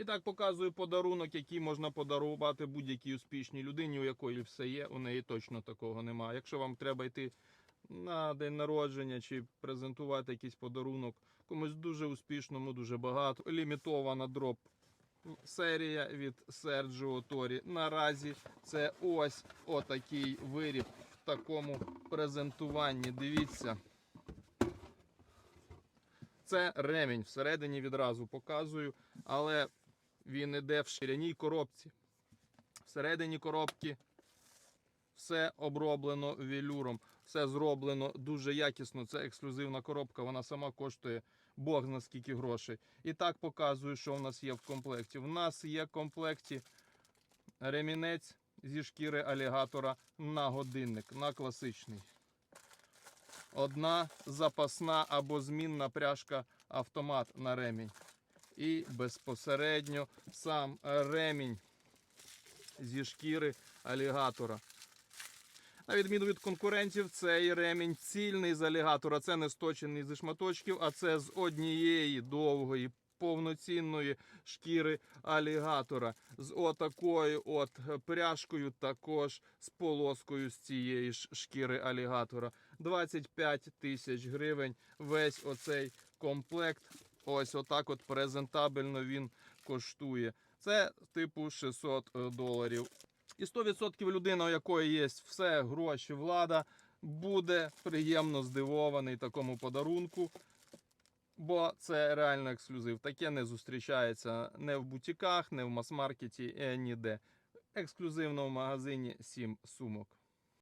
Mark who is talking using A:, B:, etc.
A: І так показую подарунок, який можна подарувати будь-якій успішній людині, у якої все є. У неї точно такого немає. Якщо вам треба йти на день народження чи презентувати якийсь подарунок комусь дуже успішному, дуже багато. Лімітована дроп серія від Серджіо Торі. Наразі це ось отакий виріб в такому презентуванні. Дивіться. Це ремінь всередині відразу показую, але він іде в ширяній коробці. Всередині коробки все оброблено велюром, все зроблено дуже якісно. Це ексклюзивна коробка, вона сама коштує Бог зна скільки грошей. І так показую, що в нас є в комплекті. В нас є в комплекті ремінець зі шкіри алігатора на годинник, на класичний. Одна запасна або змінна пряжка автомат на ремінь. І безпосередньо сам ремінь зі шкіри алігатора. На відміну від конкурентів, цей ремінь цільний з алігатора. Це не сточений зі шматочків, а це з однієї довгої повноцінної шкіри алігатора. З отакою от пряжкою, також з полоскою з цієї ж шкіри алігатора. 25 тисяч гривень. Весь оцей комплект. Ось отак от презентабельно він коштує. Це типу 600 доларів. І 100% людина, у якої є все, гроші, влада, буде приємно здивований такому подарунку. Бо це реально ексклюзив. Таке не зустрічається не в бутіках, не в мас-маркеті, е, ніде. Ексклюзивно в магазині 7 сумок.